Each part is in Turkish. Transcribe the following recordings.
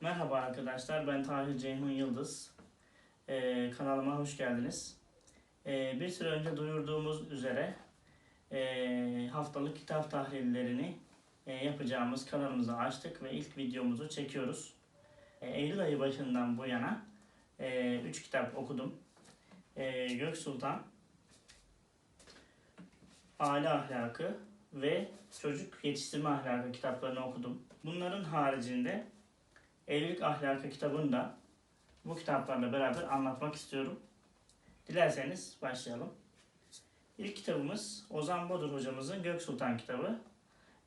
Merhaba arkadaşlar, ben Tahir Ceyhun Yıldız. Ee, kanalıma hoş geldiniz. Ee, bir süre önce duyurduğumuz üzere e, haftalık kitap tahlillerini e, yapacağımız kanalımızı açtık ve ilk videomuzu çekiyoruz. E, Eylül ayı başından bu yana 3 kitap okudum. E, Gök Sultan, Aile Ahlakı ve Çocuk Yetiştirme Ahlakı kitaplarını okudum. Bunların haricinde Evlilik Ahlakı kitabını da bu kitaplarla beraber anlatmak istiyorum. Dilerseniz başlayalım. İlk kitabımız Ozan Bodur hocamızın Gök Sultan kitabı.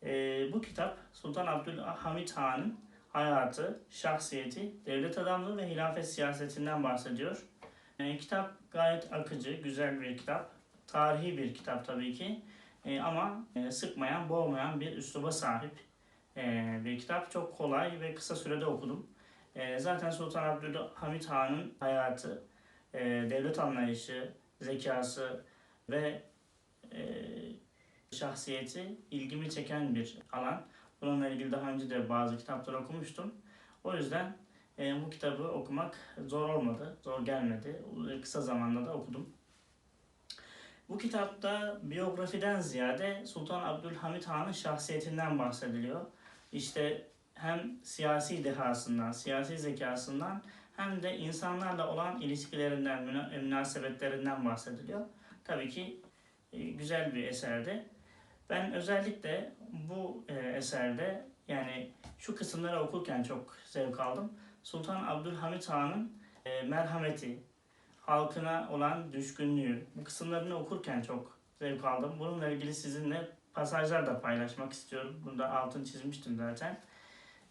Ee, bu kitap Sultan Abdülhamit Han'ın hayatı, şahsiyeti, devlet adamlığı ve hilafet siyasetinden bahsediyor. Ee, kitap gayet akıcı, güzel bir kitap. Tarihi bir kitap tabii ki. Ee, ama e, sıkmayan, boğmayan bir üsluba sahip e, bir kitap. Çok kolay ve kısa sürede okudum. E, zaten Sultan Abdülhamit Han'ın hayatı, e, devlet anlayışı, zekası ve e, şahsiyeti ilgimi çeken bir alan. Bununla ilgili daha önce de bazı kitaplar okumuştum. O yüzden e, bu kitabı okumak zor olmadı, zor gelmedi. Kısa zamanda da okudum. Bu kitapta biyografiden ziyade Sultan Abdülhamit Han'ın şahsiyetinden bahsediliyor. İşte hem siyasi dehasından, siyasi zekasından hem de insanlarla olan ilişkilerinden, müna- münasebetlerinden bahsediliyor. Tabii ki e, güzel bir eserdi. Ben özellikle bu e, eserde yani şu kısımları okurken çok zevk aldım. Sultan Abdülhamit Han'ın e, merhameti, halkına olan düşkünlüğü, bu kısımlarını okurken çok zevk aldım. Bununla ilgili sizinle pasajlar da paylaşmak istiyorum. Bunu da altını çizmiştim zaten.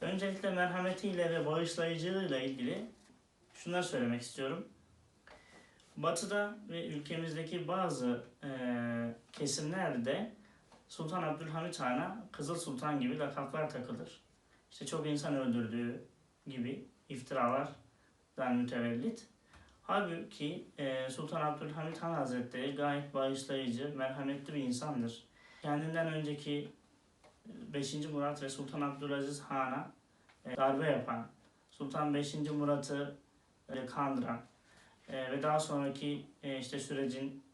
Öncelikle merhametiyle ve bağışlayıcılığıyla ilgili şunları söylemek istiyorum. Batı'da ve ülkemizdeki bazı e, kesimlerde Sultan Abdülhamit Han'a Kızıl Sultan gibi lakaplar takılır. İşte çok insan öldürdüğü gibi iftiralardan mütevellit. Halbuki e, Sultan Abdülhamit Han Hazretleri gayet bağışlayıcı, merhametli bir insandır. Kendinden önceki 5. Murat ve Sultan Abdülaziz Han'a e, darbe yapan, Sultan 5. Murat'ı e, kandıran e, ve daha sonraki e, işte sürecin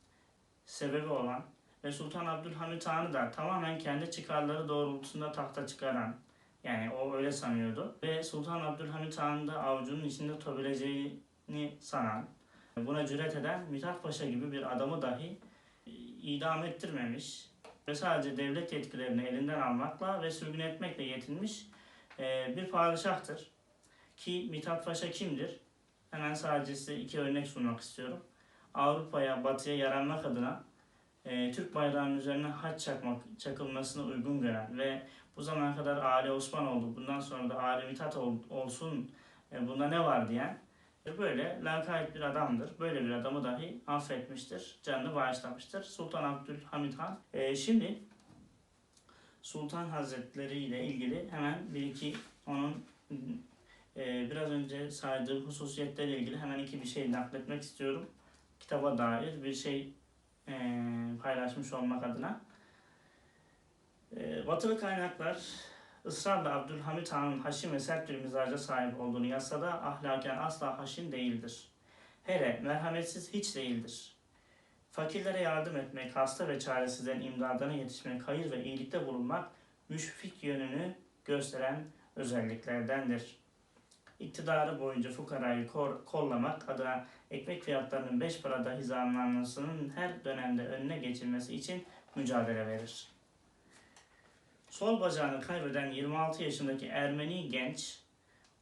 sebebi olan ve Sultan Abdülhamit Han'ı da tamamen kendi çıkarları doğrultusunda tahta çıkaran yani o öyle sanıyordu ve Sultan Abdülhamit Han'ı da avucunun içinde tutabileceğini sanan buna cüret eden Mithat Paşa gibi bir adamı dahi e, idam ettirmemiş ve sadece devlet yetkilerini elinden almakla ve sürgün etmekle yetinmiş e, bir padişahtır. Ki Mithat Paşa kimdir? Hemen sadece size iki örnek sunmak istiyorum. Avrupa'ya, Batı'ya yaranmak adına e, Türk bayrağının üzerine haç çakmak, çakılmasına uygun gören ve bu zamana kadar Ali Osman oldu, bundan sonra da Ali Mithat ol, olsun, e, bunda ne var diyen e, böyle lakayt bir adamdır. Böyle bir adamı dahi affetmiştir, canını bağışlamıştır. Sultan Abdülhamit Han. E, şimdi Sultan Hazretleri ile ilgili hemen bir iki onun e, biraz önce saydığım hususiyetlerle ilgili hemen iki bir şey nakletmek istiyorum. Kitaba dair bir şey e, paylaşmış olmak adına. E, batılı kaynaklar ısrarla Abdülhamit Han'ın haşim ve sert bir mizaca sahip olduğunu yazsa da ahlaken asla haşin değildir. Hele merhametsiz hiç değildir. Fakirlere yardım etmek, hasta ve çaresizlerin imdadına yetişmek, hayır ve iyilikte bulunmak müşfik yönünü gösteren özelliklerdendir. İktidarı boyunca fukarayı kollamak adına ekmek fiyatlarının beş para dahi zamlanmasının her dönemde önüne geçilmesi için mücadele verir. Sol bacağını kaybeden 26 yaşındaki Ermeni genç,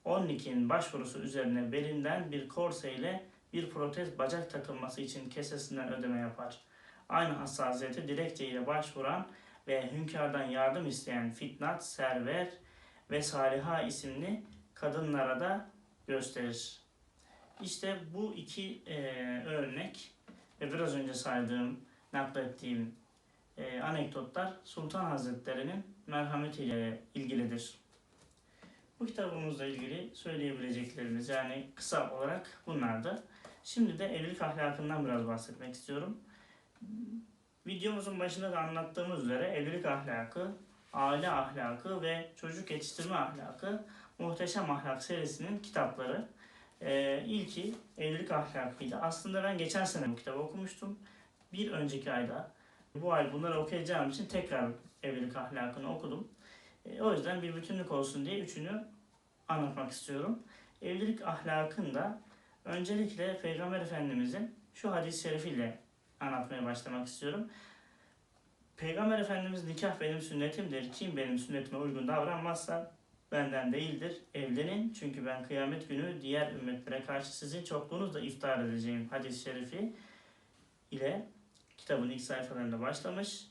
Onnik'in başvurusu üzerine belinden bir korse ile bir protez bacak takılması için kesesinden ödeme yapar. Aynı hassasiyeti dilekçe ile başvuran ve hünkârdan yardım isteyen Fitnat, Server ve Saliha isimli kadınlara da gösterir. İşte bu iki e, örnek ve biraz önce saydığım, naklettiğim e, anekdotlar Sultan Hazretleri'nin merhametiyle ilgilidir. Bu kitabımızla ilgili söyleyebileceklerimiz yani kısa olarak bunlardı. Şimdi de evlilik ahlakından biraz bahsetmek istiyorum. Videomuzun başında da anlattığımız üzere evlilik ahlakı, aile ahlakı ve çocuk yetiştirme ahlakı Muhteşem Ahlak serisinin kitapları. Ee, ilki Evlilik Ahlakı'ydı. Aslında ben geçen sene bu kitabı okumuştum. Bir önceki ayda bu ay bunları okuyacağım için tekrar Evlilik Ahlakı'nı okudum. Ee, o yüzden bir bütünlük olsun diye üçünü anlatmak istiyorum. Evlilik ahlakında öncelikle Peygamber Efendimizin şu hadis-i şerifiyle anlatmaya başlamak istiyorum. Peygamber Efendimiz nikah benim sünnetimdir. Kim benim sünnetime uygun davranmazsa benden değildir. Evlenin çünkü ben kıyamet günü diğer ümmetlere karşı sizin çokluğunuzla iftihar edeceğim hadis-i şerifi ile kitabın ilk sayfalarında başlamış.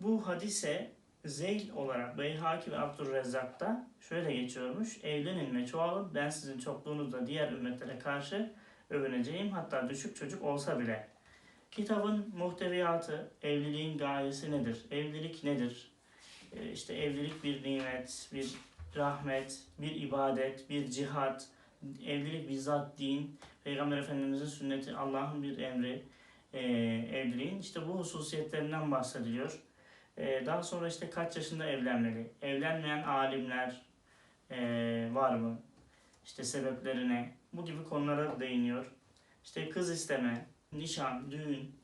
Bu hadise Zeyl olarak Beyhaki ve Abdurrezzak'ta şöyle geçiyormuş. Evlenin ve çoğalın ben sizin çokluğunuzla diğer ümmetlere karşı övüneceğim hatta düşük çocuk olsa bile. Kitabın muhteviyatı, evliliğin gayesi nedir? Evlilik nedir? Ee, İşte evlilik bir nimet, bir rahmet, bir ibadet, bir cihat. Evlilik bizzat din, Peygamber Efendimizin sünneti, Allah'ın bir emri. Ee, evliliğin işte bu hususiyetlerinden bahsediliyor. Ee, daha sonra işte kaç yaşında evlenmeli? Evlenmeyen alimler ee, var mı? İşte sebeplerine, bu gibi konulara değiniyor. İşte kız isteme, nişan, düğün,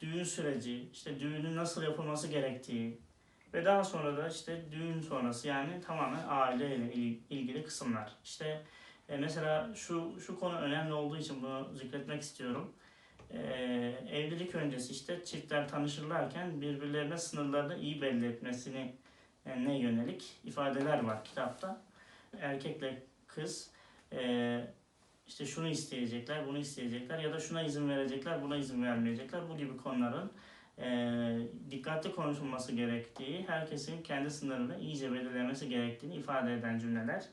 düğün süreci, işte düğünün nasıl yapılması gerektiği ve daha sonra da işte düğün sonrası yani tamamen aileyle il- ilgili kısımlar. İşte e, mesela şu şu konu önemli olduğu için bunu zikretmek istiyorum. E, evlilik öncesi işte çiftler tanışırlarken birbirlerine sınırlarını iyi belli etmesini e, ne yönelik ifadeler var kitapta. Erkekle kız e, işte şunu isteyecekler, bunu isteyecekler ya da şuna izin verecekler, buna izin vermeyecekler. Bu gibi konuların e, dikkatli konuşulması gerektiği, herkesin kendi sınırını iyice belirlemesi gerektiğini ifade eden cümleler.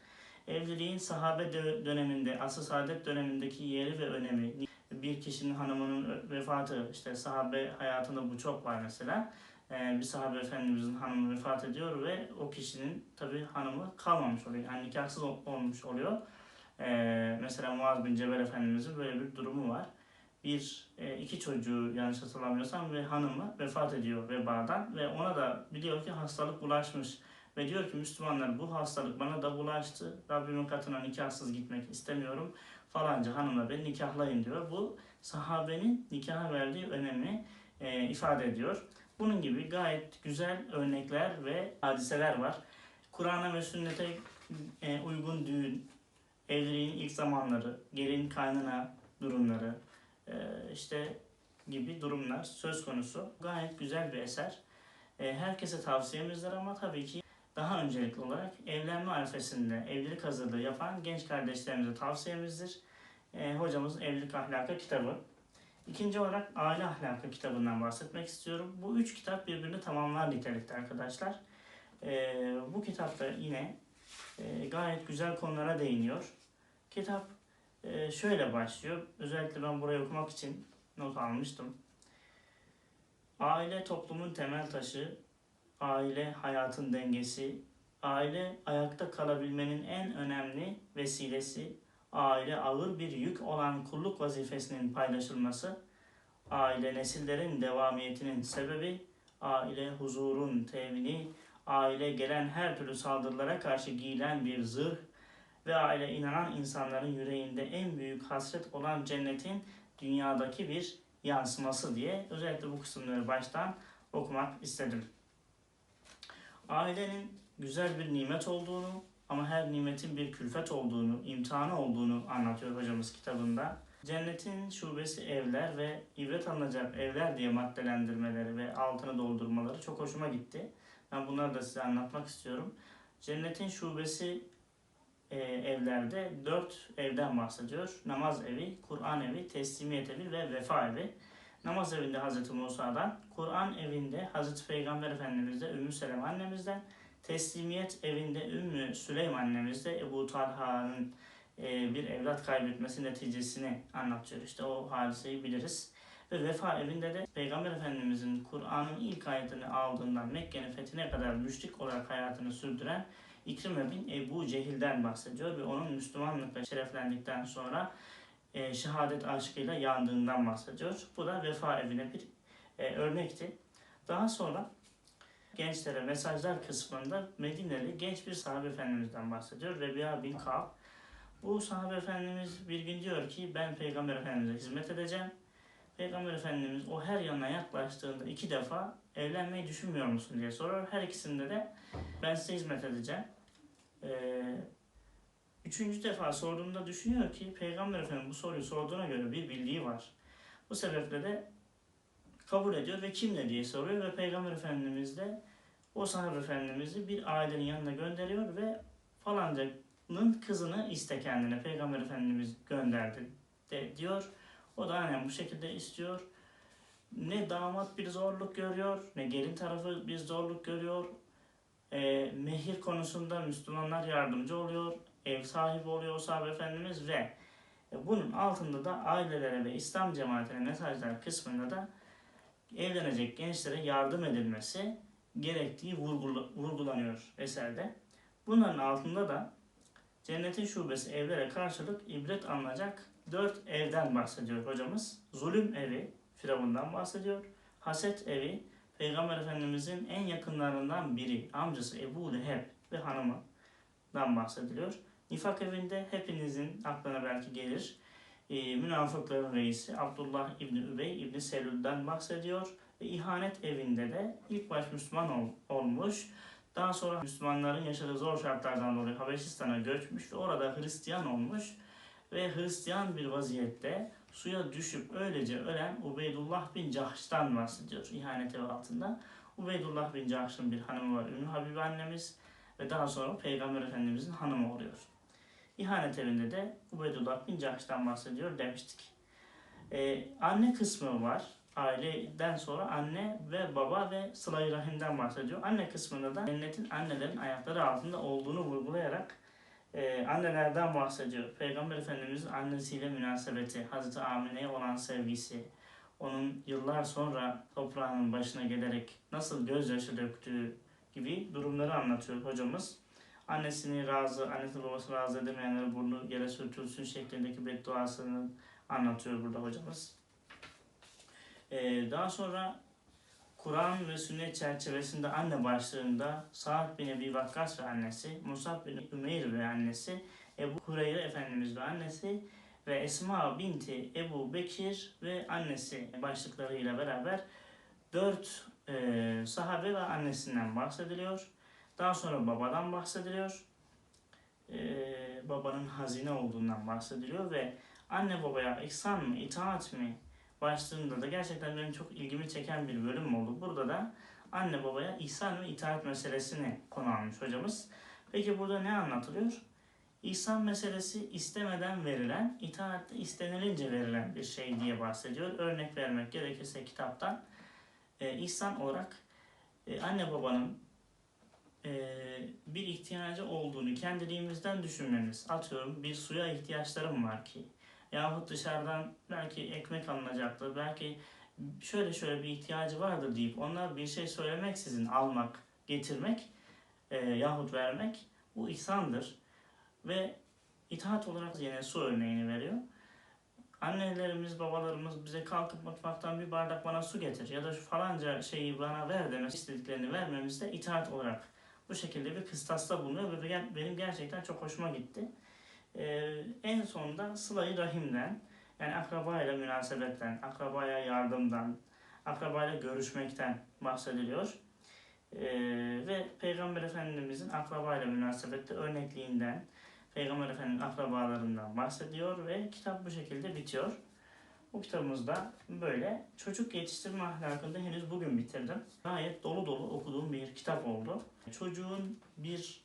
Evliliğin sahabe dö- döneminde, asıl saadet dönemindeki yeri ve önemi, bir kişinin hanımının vefatı, işte sahabe hayatında bu çok var mesela. E, bir sahabe efendimizin hanımı vefat ediyor ve o kişinin tabi hanımı kalmamış oluyor. Yani nikahsız ol- olmuş oluyor. Ee, mesela Muaz bin Cebel Efendimizin böyle bir durumu var. Bir, e, iki çocuğu yanlış hatırlamıyorsam ve hanımı vefat ediyor vebadan ve ona da biliyor ki hastalık bulaşmış. Ve diyor ki Müslümanlar bu hastalık bana da bulaştı. Rabbimin katına nikahsız gitmek istemiyorum. Falanca hanımla beni nikahlayın diyor. Bu sahabenin nikaha verdiği önemi e, ifade ediyor. Bunun gibi gayet güzel örnekler ve hadiseler var. Kur'an'a ve sünnete e, uygun düğün, evliliğin ilk zamanları, gelin kaynana durumları, e, işte gibi durumlar söz konusu. Gayet güzel bir eser. E, Herkese tavsiyemizdir ama tabii ki daha öncelikli olarak evlenme arifesinde evlilik hazırlığı yapan genç kardeşlerimize tavsiyemizdir. E, Hocamız Evlilik Ahlakı kitabı. İkinci olarak Aile Ahlakı kitabından bahsetmek istiyorum. Bu üç kitap birbirini tamamlar nitelikte arkadaşlar. E, Bu kitapta yine e, gayet güzel konulara değiniyor. Kitap e, şöyle başlıyor. Özellikle ben burayı okumak için not almıştım. Aile toplumun temel taşı, aile hayatın dengesi, aile ayakta kalabilmenin en önemli vesilesi, aile ağır bir yük olan kulluk vazifesinin paylaşılması, aile nesillerin devamiyetinin sebebi, aile huzurun temini, aile gelen her türlü saldırılara karşı giyilen bir zırh ve aile inanan insanların yüreğinde en büyük hasret olan cennetin dünyadaki bir yansıması diye özellikle bu kısımları baştan okumak istedim. Ailenin güzel bir nimet olduğunu ama her nimetin bir külfet olduğunu, imtihanı olduğunu anlatıyor hocamız kitabında. Cennetin şubesi evler ve ibret alınacak evler diye maddelendirmeleri ve altını doldurmaları çok hoşuma gitti. Ben bunları da size anlatmak istiyorum. Cennetin şubesi e, evlerde dört evden bahsediyor. Namaz evi, Kur'an evi, teslimiyet evi ve vefa evi. Namaz evinde Hazreti Musa'dan, Kur'an evinde Hazreti Peygamber Efendimiz'de Ümmü Seleme annemizden, teslimiyet evinde Ümmü Süleym annemizde Ebu Talha'nın e, bir evlat kaybetmesi neticesini anlatıyor. İşte o hadiseyi biliriz. Ve vefa evinde de Peygamber Efendimiz'in Kur'an'ın ilk ayetini aldığından Mekke'nin fethine kadar müşrik olarak hayatını sürdüren İkrime bin Ebu Cehil'den bahsediyor ve onun Müslümanlıkla şereflendikten sonra e, şehadet aşkıyla yandığından bahsediyor. Bu da vefa evine bir e, örnekti. Daha sonra gençlere mesajlar kısmında Medineli genç bir sahabe efendimizden bahsediyor. Rebi'a bin Ka'b. Bu sahabe efendimiz bir gün diyor ki ben peygamber efendimize hizmet edeceğim. Peygamber efendimiz o her yanına yaklaştığında iki defa evlenmeyi düşünmüyor musun diye soruyor. Her ikisinde de ben size hizmet edeceğim. Ee, üçüncü defa sorduğunda düşünüyor ki Peygamber Efendimiz bu soruyu sorduğuna göre bir bildiği var. Bu sebeple de kabul ediyor ve kimle diye soruyor ve Peygamber Efendimiz de o sahabe efendimizi bir ailenin yanına gönderiyor ve falancanın kızını iste kendine Peygamber Efendimiz gönderdi de diyor. O da aynen bu şekilde istiyor. Ne damat bir zorluk görüyor, ne gelin tarafı bir zorluk görüyor. E, mehir konusunda Müslümanlar yardımcı oluyor, ev sahibi oluyor o sahabe efendimiz ve bunun altında da ailelere ve İslam cemaatine mesajlar kısmında da evlenecek gençlere yardım edilmesi gerektiği vurgula- vurgulanıyor eserde. Bunların altında da cennetin şubesi evlere karşılık ibret alınacak dört evden bahsediyor hocamız. Zulüm evi, Firavun'dan bahsediyor. Haset evi, Peygamber Efendimizin en yakınlarından biri, amcası Ebu Leheb ve hanımından bahsediliyor. Nifak evinde hepinizin aklına belki gelir. E, münafıkların reisi Abdullah İbni Übey İbni Selül'den bahsediyor. Ve ihanet evinde de ilk baş Müslüman ol- olmuş. Daha sonra Müslümanların yaşadığı zor şartlardan dolayı Habeşistan'a göçmüş ve orada Hristiyan olmuş. Ve Hristiyan bir vaziyette suya düşüp öylece ölen Ubeydullah bin Cahş'tan bahsediyor ihanet evi altında. Ubeydullah bin Cahş'ın bir hanımı var Ümmü Habibe annemiz ve daha sonra Peygamber Efendimizin hanımı oluyor. İhanet evinde de Ubeydullah bin Cahş'tan bahsediyor demiştik. Ee, anne kısmı var. Aileden sonra anne ve baba ve sıla rahimden bahsediyor. Anne kısmında da cennetin annelerin ayakları altında olduğunu vurgulayarak e, annelerden bahsediyor. Peygamber Efendimizin annesiyle münasebeti, Hazreti Amine'ye olan sevgisi, onun yıllar sonra toprağının başına gelerek nasıl gözyaşı döktüğü gibi durumları anlatıyor hocamız. Annesini razı, annesi babasını razı edemeyenlere burnu yere sürtülsün şeklindeki bedduasını anlatıyor burada hocamız. Ee, daha sonra Kur'an ve sünnet çerçevesinde anne başlığında Sa'd bin Ebi Vakkas ve annesi, Musab bin Ümeyr ve annesi, Ebu Hureyre Efendimiz ve annesi ve Esma binti Ebu Bekir ve annesi başlıklarıyla beraber dört e, sahabe ve annesinden bahsediliyor. Daha sonra babadan bahsediliyor. E, babanın hazine olduğundan bahsediliyor ve anne babaya ihsan mı, itaat mi başlığında da gerçekten benim çok ilgimi çeken bir bölüm oldu. Burada da anne babaya ihsan ve itaat meselesini konu almış hocamız. Peki burada ne anlatılıyor? İhsan meselesi istemeden verilen, itaatte istenilince verilen bir şey diye bahsediyor. Örnek vermek gerekirse kitaptan e, ihsan olarak e, anne babanın bir ihtiyacı olduğunu kendiliğimizden düşünmemiz. Atıyorum bir suya ihtiyaçlarım var ki yahut dışarıdan belki ekmek alınacaktır, belki şöyle şöyle bir ihtiyacı vardır deyip onlar bir şey söylemeksizin almak, getirmek e, yahut vermek bu ihsandır. Ve itaat olarak yine su örneğini veriyor. Annelerimiz, babalarımız bize kalkıp mutfaktan bir bardak bana su getir ya da şu falanca şeyi bana ver demesi istediklerini vermemiz de itaat olarak bu şekilde bir kıstasta bulunuyor ve benim gerçekten çok hoşuma gitti. Ee, en sonunda sılayı rahimden yani akrabayla münasebetten, akrabaya yardımdan, akrabayla görüşmekten bahsediliyor. Ee, ve Peygamber Efendimizin akrabayla münasebette örnekliğinden, Peygamber Efendimizin akrabalarından bahsediyor ve kitap bu şekilde bitiyor. Bu kitabımızda böyle çocuk yetiştirme ahlakında henüz bugün bitirdim. Gayet dolu dolu okuduğum bir kitap oldu. Çocuğun bir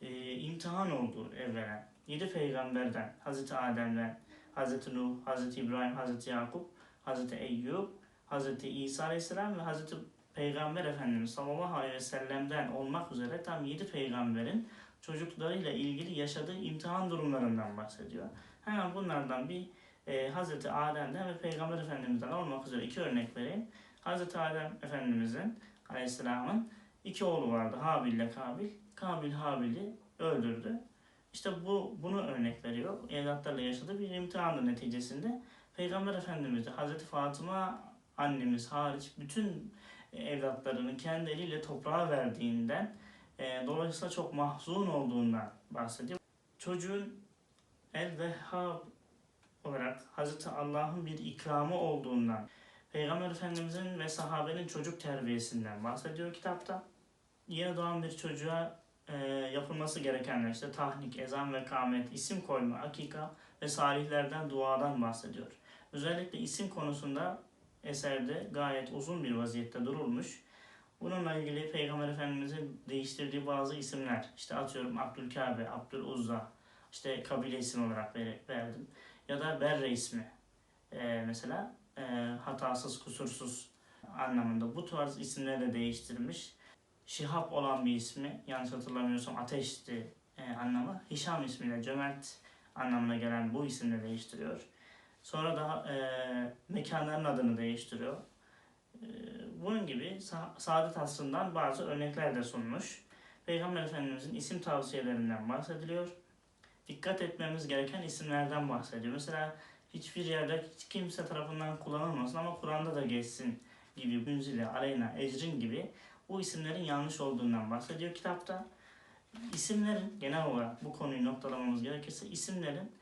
e, imtihan olduğu evvela. Yedi peygamberden, Hazreti Adem'den, Hazreti Nuh, Hazreti İbrahim, Hazreti Yakup, Hazreti Eyyub, Hazreti İsa Aleyhisselam ve Hazreti Peygamber Efendimiz sallallahu aleyhi ve sellem'den olmak üzere tam yedi peygamberin çocuklarıyla ilgili yaşadığı imtihan durumlarından bahsediyor. Hemen bunlardan bir e, Hazreti Adem'den ve Peygamber Efendimiz'den olmak üzere iki örnek vereyim. Hazreti Adem Efendimiz'in Aleyhisselam'ın iki oğlu vardı Habil ile Kabil. Kabil Habil'i öldürdü. İşte bu bunu örnek veriyor. Evlatlarla yaşadığı bir imtihanın neticesinde Peygamber Efendimiz de Hazreti Fatıma annemiz hariç bütün e, evlatlarını kendi eliyle toprağa verdiğinden e, dolayısıyla çok mahzun olduğundan bahsediyor. Çocuğun el vehhab olarak Hazreti Allah'ın bir ikramı olduğundan Peygamber Efendimizin ve sahabenin çocuk terbiyesinden bahsediyor kitapta. Yeni doğan bir çocuğa e, yapılması gerekenler işte tahnik, ezan ve kâmet, isim koyma, akika ve salihlerden duadan bahsediyor. Özellikle isim konusunda eserde gayet uzun bir vaziyette durulmuş. Bununla ilgili Peygamber Efendimizin değiştirdiği bazı isimler, işte atıyorum Abdülkabe, Abdüluzza, işte kabile isim olarak ver- verdim. Ya da Berre ismi e, mesela e, hatasız, kusursuz anlamında bu tarz isimleri de değiştirmiş. Şihap olan bir ismi, yanlış hatırlamıyorsam ateşti e, anlamı. Hişam ismiyle cömert anlamına gelen bu isimle değiştiriyor. Sonra da e, mekanların adını değiştiriyor. E, bunun gibi sa- saadet asrından bazı örnekler de sunmuş. Peygamber Efendimizin isim tavsiyelerinden bahsediliyor. Dikkat etmemiz gereken isimlerden bahsediyor. Mesela hiçbir yerde hiç kimse tarafından kullanılmasın ama Kur'an'da da geçsin gibi Münzile, Aleyna, Ecrin gibi bu isimlerin yanlış olduğundan bahsediyor kitapta. İsimlerin genel olarak bu konuyu noktalamamız gerekirse isimlerin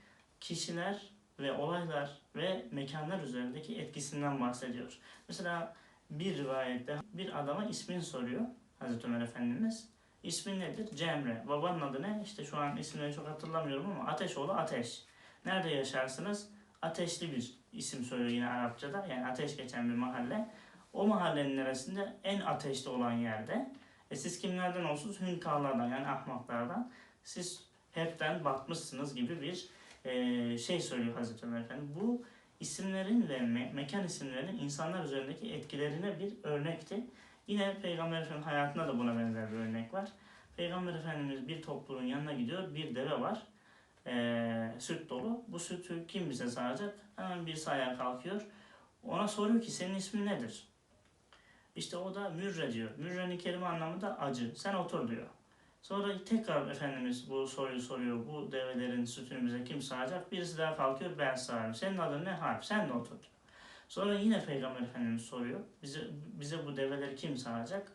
kişiler ve olaylar ve mekanlar üzerindeki etkisinden bahsediyor. Mesela bir rivayette bir adama ismini soruyor Hazreti Ömer Efendimiz. İsmin nedir? Cemre. Babanın adı ne? İşte şu an isimleri çok hatırlamıyorum ama Ateşoğlu Ateş. Nerede yaşarsınız? Ateşli bir isim söylüyor yine Arapçada. Yani ateş geçen bir mahalle. O mahallenin neresinde? En ateşli olan yerde. E siz kimlerden olsunuz? Hünkarlardan yani ahmaklardan. Siz hepten batmışsınız gibi bir e, şey söylüyor Hazreti Ömer Efendi. Bu isimlerin ve me- mekan isimlerinin insanlar üzerindeki etkilerine bir örnekti. Yine Peygamber Efendimiz hayatında da buna benzer bir örnek var. Peygamber Efendimiz bir topluluğun yanına gidiyor. Bir deve var. Ee, süt dolu. Bu sütü kim bize sağacak? Hemen birisi ayağa kalkıyor. Ona soruyor ki senin ismin nedir? İşte o da mürre diyor. Mürrenin kelime anlamı da acı. Sen otur diyor. Sonra tekrar Efendimiz bu soruyu soruyor. Bu develerin sütünü bize kim sağacak? Birisi daha kalkıyor ben sağarım. Senin adın ne? Harp. Sen de otur diyor. Sonra yine Peygamber Efendimiz soruyor. Bize, bize bu develeri kim sağacak?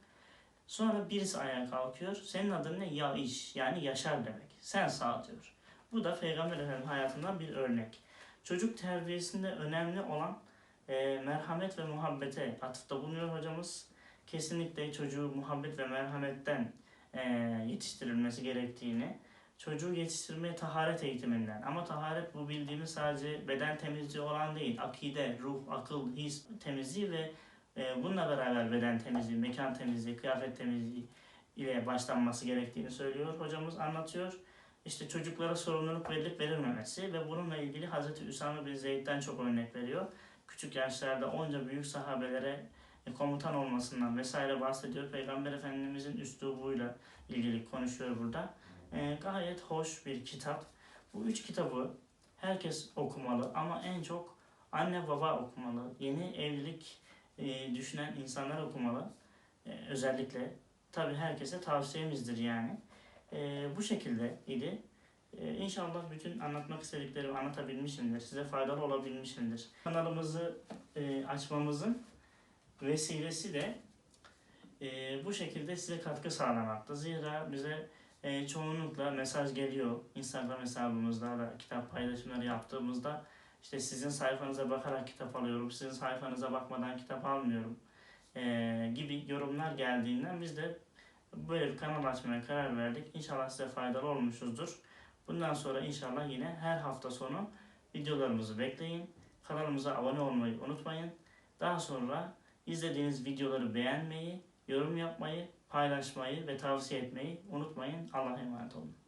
Sonra birisi ayağa kalkıyor. Senin adın ne? Ya iş. Yani yaşar demek. Sen sağ diyor. Bu da Peygamber Efendimiz hayatından bir örnek. Çocuk terbiyesinde önemli olan e, merhamet ve muhabbete atıfta bulunuyor hocamız. Kesinlikle çocuğu muhabbet ve merhametten e, yetiştirilmesi gerektiğini, çocuğu yetiştirmeye taharet eğitiminden ama taharet bu bildiğimiz sadece beden temizliği olan değil, akide, ruh, akıl, his temizliği ve e, bununla beraber beden temizliği, mekan temizliği, kıyafet temizliği ile başlanması gerektiğini söylüyor. Hocamız anlatıyor. İşte çocuklara sorumluluk verilip verilmemesi ve bununla ilgili Hazreti Üsame bin Zeyd'den çok örnek veriyor. Küçük yaşlarda onca büyük sahabelere e, komutan olmasından vesaire bahsediyor. Peygamber Efendimizin üslubuyla ilgili konuşuyor burada. E, gayet hoş bir kitap. Bu üç kitabı herkes okumalı ama en çok anne baba okumalı. Yeni evlilik e, düşünen insanlar okumalı. E, özellikle tabi herkese tavsiyemizdir yani. E, bu şekilde idi. E, inşallah bütün anlatmak istediklerimi anlatabilmişimdir. Size faydalı olabilmişimdir. Kanalımızı e, açmamızın vesilesi de bu şekilde size katkı sağlamakta. Zira bize e, çoğunlukla mesaj geliyor. Instagram hesabımızda da kitap paylaşımları yaptığımızda işte sizin sayfanıza bakarak kitap alıyorum, sizin sayfanıza bakmadan kitap almıyorum e, gibi yorumlar geldiğinden biz de böyle bir kanal açmaya karar verdik. İnşallah size faydalı olmuşuzdur. Bundan sonra inşallah yine her hafta sonu videolarımızı bekleyin. Kanalımıza abone olmayı unutmayın. Daha sonra izlediğiniz videoları beğenmeyi, yorum yapmayı, paylaşmayı ve tavsiye etmeyi unutmayın. Allah'a emanet olun.